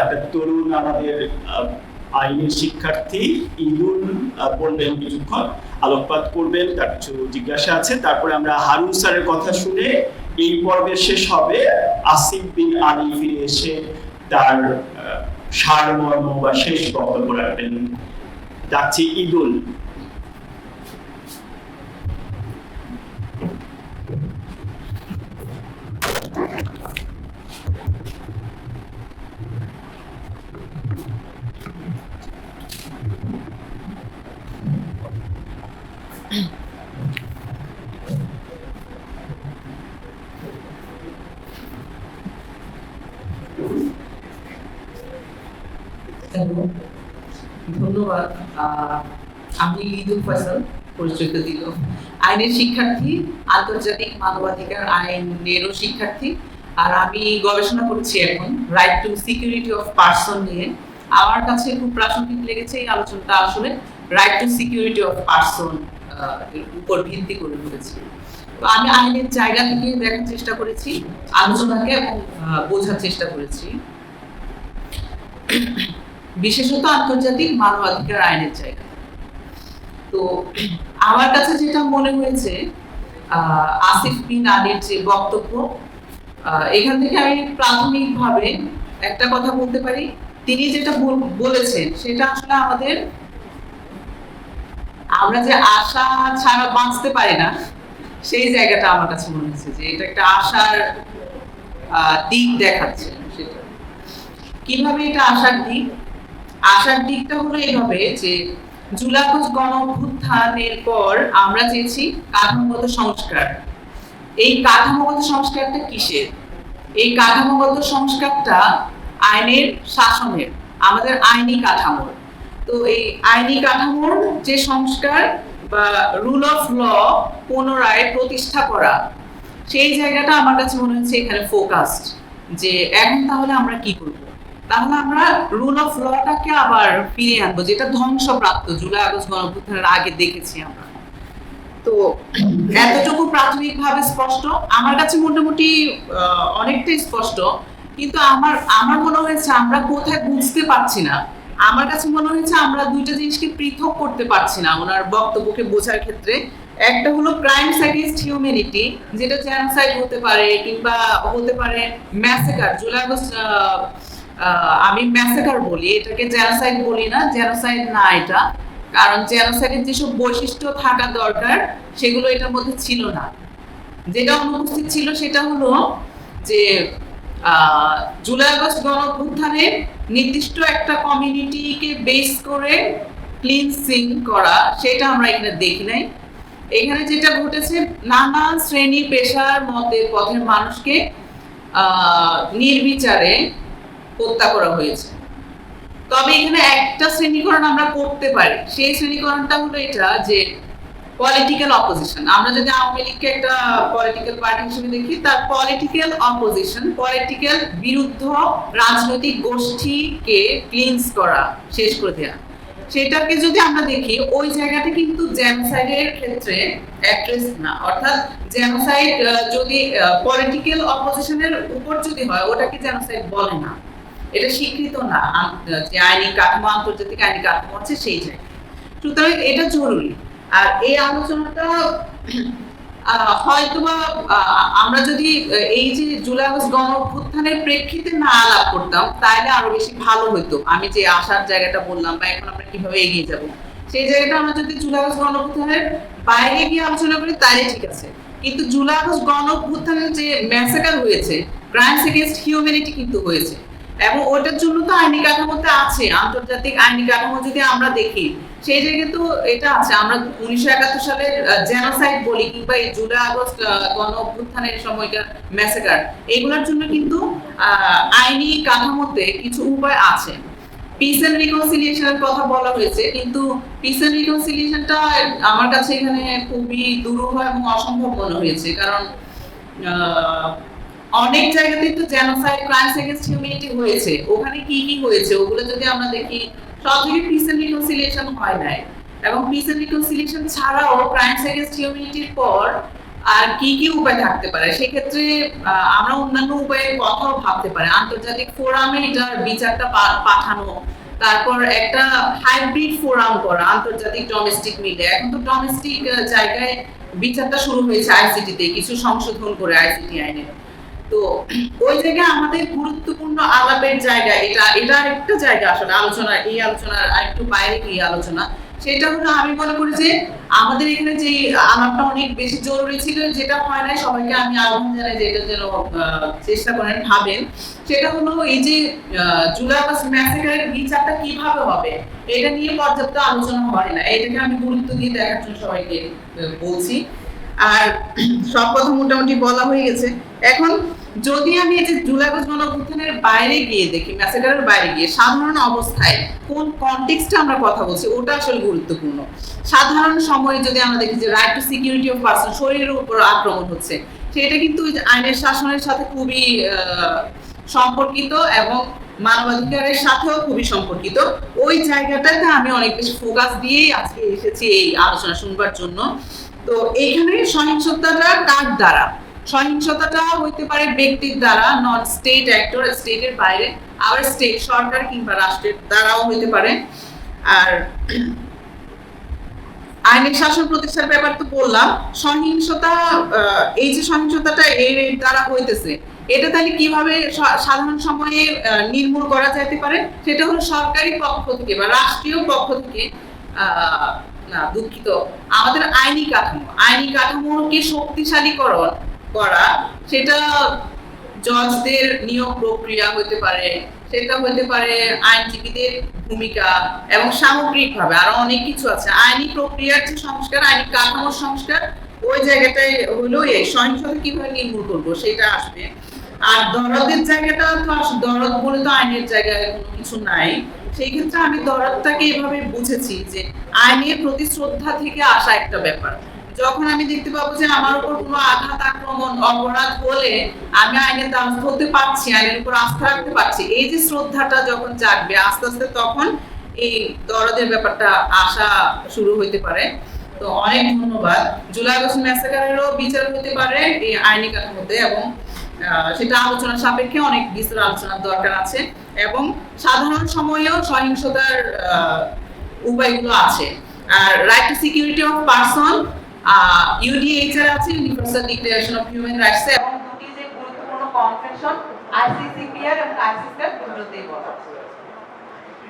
একটা তরুণ আমাদের আইনের শিক্ষার্থী ঈদুল বলবেন কিছুক্ষণ, আলোকপাত করবেন, তার কিছু জিজ্ঞাসা আছে। তারপরে আমরা হারুন স্যারের কথা শুনে এই পর্বের শেষ হবে। আসিফ বিন আলী ফিরে এসে তার সারমর্ম বা শেষ বক্তব্য রাখবেন। ডাকছি ঈদুল হ্যালো ধন্যবাদ। আমি ঈদুল ফয়সাল পরিচয় দিল। আইনের শিক্ষার্থী, আন্তর্জাতিক মানবাধিকার আইনেরও শিক্ষার্থী। আর আমি গবেষণা করছি এখন right to security of person নিয়ে। আমার কাছে খুব প্রাসঙ্গিক লেগেছে এই আলোচনাটা আসলে right to security of person উপর ভিত্তি করে হয়েছে আমি আইনের জায়গা থেকে দেখার চেষ্টা করেছি, আলোচনাকে এবং বোঝার চেষ্টা করেছি। বিশেষত আন্তর্জাতিক মানবাধিকার আইনের জায়গা। তো আমার কাছে যেটা মনে হয়েছে আসিফ বিন আলীর যে বক্তব্য এখান থেকে আমি প্রাথমিকভাবে একটা কথা বলতে পারি। তিনি যেটা বলেছেন সেটা আসলে আমাদের, আমরা যে আশা ছাড়া বাঁচতে পারি না, সেই জায়গাটা আমার কাছে মনে হচ্ছে যে এটা একটা আশার দিক দেখাচ্ছে সেটা। কীভাবে এটা আশার দিক? আশার দিকটা হলো এইভাবে যে আগস্ট গণ অভ্যুত্থানের পর আমরা চেয়েছি কাঠামোগত সংস্কার। এই কাঠামোগত সংস্কারটা কিসের? এই কাঠামোগত সংস্কারটা আইনের শাসনের, আমাদের আইনি কাঠামোর। তো এই আইনি কাঠামোর যে সংস্কার বা রুল অফ ল পুনরায় প্রতিষ্ঠা করা, সেই জায়গাটা আমার কাছে মনে হচ্ছে এখানে ফোকাসড যে এখন তাহলে আমরা কি করব? তাহলে আমরা রুল অফ লটাকে আবার ফিরে আনব, যেটা ধ্বংসপ্রাপ্ত, জুলাই, আগস্ট গণঅভ্যুত্থানের আগে দেখেছি আমরা। তো এতটুকু স্পষ্ট? আমার কাছে মোটামুটি অনেকটাই স্পষ্ট, কিন্তু আমার আমার মনে হয়েছে আমরা কোথায় বুঝতে পারছি না। আমার কাছে মনে হয়েছে আমরা দুইটা জিনিসকে পৃথক করতে পারছি না ওনার বক্তব্যকে বোঝার ক্ষেত্রে। একটা হলো ক্রাইমস অ্যাগেনস্ট হিউম্যানিটি যেটা জেনোসাইড হতে পারে কিংবা হতে পারে ম্যাসেকার জুলাই, আগস্ট আমি ম্যাসেকার বলি, এটাকে জেনোসাইড বলি না জেনোসাইড না এটা। কারণ জেনোসাইডের যেসব বৈশিষ্ট্য থাকা দরকার, সেগুলো এটার মধ্যে ছিল না। যেটা অনুপস্থিত ছিল সেটা হলো যে জুলাই আগস্ট গণ অভ্যুত্থানে নির্দিষ্ট একটা কমিউনিটিকে বেস করে ক্লিনসিং করা, সেটা আমরা এখানে দেখি নাই। এখানে যেটা ঘটেছে, নানা শ্রেণি, পেশার মতে পথের মানুষকে নির্বিচারে হত্যা করা হয়েছে। তবে এখানে একটা শ্রেণীকরণ আমরা করতে পারি। সেই শ্রেণীকরণটা হলো এটা যে পলিটিক্যাল অপোজিশন আমরা যদি আওয়ামী লীগকে একটা পলিটিক্যাল পার্টি হিসেবে দেখি, তার পলিটিক্যাল অপোজিশন পলিটিক্যাল বিরুদ্ধ রাজনৈতিক গোষ্ঠীকে ক্লিনস করা, শেষ করে দেওয়া সেটাকে যদি আমরা দেখি, ওই জায়গাটা কিন্তু জেনোসাইডের ক্ষেত্রে অ্যাড্রেস না। অর্থাৎ জেনোসাইড যদি পলিটিক্যাল অপোজিশনের উপর যদি হয়, ওটাকে জেনোসাইড বলে না। এটা স্বীকৃত না। যে আইনি কাঠামো, আন্তর্জাতিক আইনি কাঠামো আছে সেই জায়গায়। সুতরাং এটা জরুরি। আর এই আলোচনাটা আমরা যদি এই যে জুলাই আগস্ট গণ অভ্যুত্থানের প্রেক্ষিতে না আলাপ করতাম তাহলে আরও বেশি ভালো হতো আমি যে আসার জায়গাটা বললাম বা এখন আমরা কীভাবে এগিয়ে যাব, সেই জায়গাটা আমরা যদি জুলাই আগস্ট গণ অভ্যুত্থানের বাইরে গিয়ে আলোচনা করি তাহলে ঠিক আছে। কিন্তু জুলাই আগস্ট গণ অভ্যুত্থানের যে ম্যাসেকার হয়েছে ক্রাইমস এগেনস্ট হিউম্যানিটি কিন্তু হয়েছে। এবং ওটার জন্য তো আইনি কাঠামোতে আছে, আন্তর্জাতিক আইনি কাঠামো যদি আমরা দেখি, সেই জায়গায় তো এটা আছে। আমরা উনিশশো একাত্তর সালের জেনোসাইড বলি কিংবা এই জুলাই আগস্ট গণ অভ্যুত্থানের সময়কার ম্যাসেকার এগুলোর জন্য কিন্তু আইনি কাঠামোতে কিছু উপায় আছে। পিস এন্ড রিকনসিলিয়েশনের কথা বলা হয়েছে, কিন্তু পিস এন্ড রিকনসিলিয়েশনটা আমার কাছে এখানে খুবই দুরূহ এবং অসম্ভব মনে হয়েছে। কারণ অনেক জায়গাতেই তো জেনোসাইড ক্রাইমস এগেইনস্ট হিউম্যানিটি হয়েছে। ওখানে কি কি হয়েছে? ওগুলো যদি আমরা দেখি সব থেকে পিস এন্ড রিকনসিলিয়েশন হয় নাই। এবং পিস এন্ড রিকনসিলিয়েশন ছাড়াও ক্রাইমস এগেইনস্ট হিউম্যানিটির পর আর কি কি উপায় থাকতে পারে? সেক্ষেত্রে আমরা অন্যান্য উপায়ের কথাও ভাবতে পারি। আন্তর্জাতিক ফোরামে এটার বিচারটা পাঠানো, তারপর একটা হাইব্রিড ফোরাম করা, আন্তর্জাতিক ডোমেস্টিক মিলে এখন তো ডোমেস্টিক জায়গায় বিচারটা শুরু হয়েছে আইসিটিতে কিছু সংশোধন করে আইসিটি আইনে তো ওই জায়গায় আমাদের গুরুত্বপূর্ণ আলাপের জায়গা, এটা এটা একটা জায়গা আসলে আলোচনা, এই আলোচনার আরেকটু বাইরে গিয়ে আলোচনা। সেটা হলো আমি মনে করি যে আমাদের এখানে যে আলাপটা অনেক বেশি জরুরি ছিল, যেটা হয় না সবাইকে আমি আহ্বান জানাই যে এটা যেন চেষ্টা করেন, ভাবেন। সেটা হলো এই যে জুলাই আগস্ট ম্যাসেকারের বিচারটা কীভাবে হবে, এটা নিয়ে পর্যাপ্ত আলোচনা হয় না। এটাকে আমি গুরুত্ব দিয়ে দেখার জন্য সবাইকে বলছি। আর সব কথা মোটামুটি বলা হয়ে গেছে। এখন যদি আমি এই যে জুলাই আগস্ট গণঅভ্যুত্থানের বাইরে গিয়ে দেখি ম্যাসেকারের বাইরে গিয়ে সাধারণ অবস্থায় কোন কনটেক্সটে আমরা কথা বলছি, ওটা আসলে গুরুত্বপূর্ণ। সাধারণ সময়ে যদি আমরা দেখি যে right to security of person শরীরের উপর আক্রমণ হচ্ছে, সেটা কিন্তু আইনের শাসনের সাথে খুবই সম্পর্কিত এবং মানবাধিকারের সাথেও খুবই সম্পর্কিত। ওই জায়গাটাতে আমি অনেক বেশি ফোকাস দিয়েই আজকে এসেছি এই আলোচনা শুনবার জন্য। তো এইখানে সহিংসতাটা কার দ্বারা? সহিংসতাটা হইতে পারে ব্যক্তির দ্বারা নন স্টেট অ্যাক্টর স্টেটের বাইরে, আবার স্টেট সরকার কিংবা রাষ্ট্রের দ্বারাও হইতে পারে। আর আইনের শাসন প্রতিষ্ঠার ব্যাপার তো বললাম, সহিংসতা এই যে সহিংসতাটা এর দ্বারা হইতেছে, এটা তাহলে কীভাবে সাধারণ সময়ে নির্মূল করা যেতে পারে? সেটা হলো সরকারি পক্ষ থেকে বা রাষ্ট্রীয় পক্ষ থেকে দুঃখিত, আমাদের আইনি কাঠামো, আইনি কাঠামোকে শক্তিশালীকরণ করা, সেটা জজদের নিয়োগ প্রক্রিয়া হতে পারে, সেটা হতে পারে আইনজীবীদের ভূমিকা এবং সামগ্রিকভাবে আরও অনেক কিছু আছে। আইনি প্রক্রিয়ার যে সংস্কার, আইনি কাঠামোর সংস্কার, ওই জায়গাটায় হলো এই সহিংসতা কীভাবে নির্মূল করব সেটা আসবে। আর দরদের জায়গাটা তো দরদ বলে তো আইনের জায়গায় কোনো কিছু নাই। সেই ক্ষেত্রে আমি দরদটাকে এভাবে বুঝেছি যে আইনের প্রতি শ্রদ্ধা থেকে আসা একটা ব্যাপার। যখন আমি দেখতে পাবো যে আমার উপর কোনো আঘাত, আক্রমণ, অপরাধ হলে আমি আইনের দ্বারস্থ হতে পারছি, আইনের উপর আস্থা রাখতে পারছি, এই যে শ্রদ্ধাটা যখন জাগবে, আস্তে আস্তে তখন এই দরদের ব্যাপারটা আসা শুরু হইতে পারে। তো অনেক ধন্যবাদ। জুলাই আগস্ট ম্যাসাকারেরও বিচার হতে পারে এই আইনি কাঠামোতে এবং সেটা আলোচনা সাপেক্ষে অনেক বিস্তর আলোচনার দরকার আছে এবং সাধারণ সময়েও সহিংসতার উপায়গুলো আছে। আর right to security of person UDHR আছে universal declaration of human rights এবং দুটি যে গুরুত্বপূর্ণ কনভেনশন আইসিসিপিআর এবং আইসিসিআর দুটোতেই বলা আছে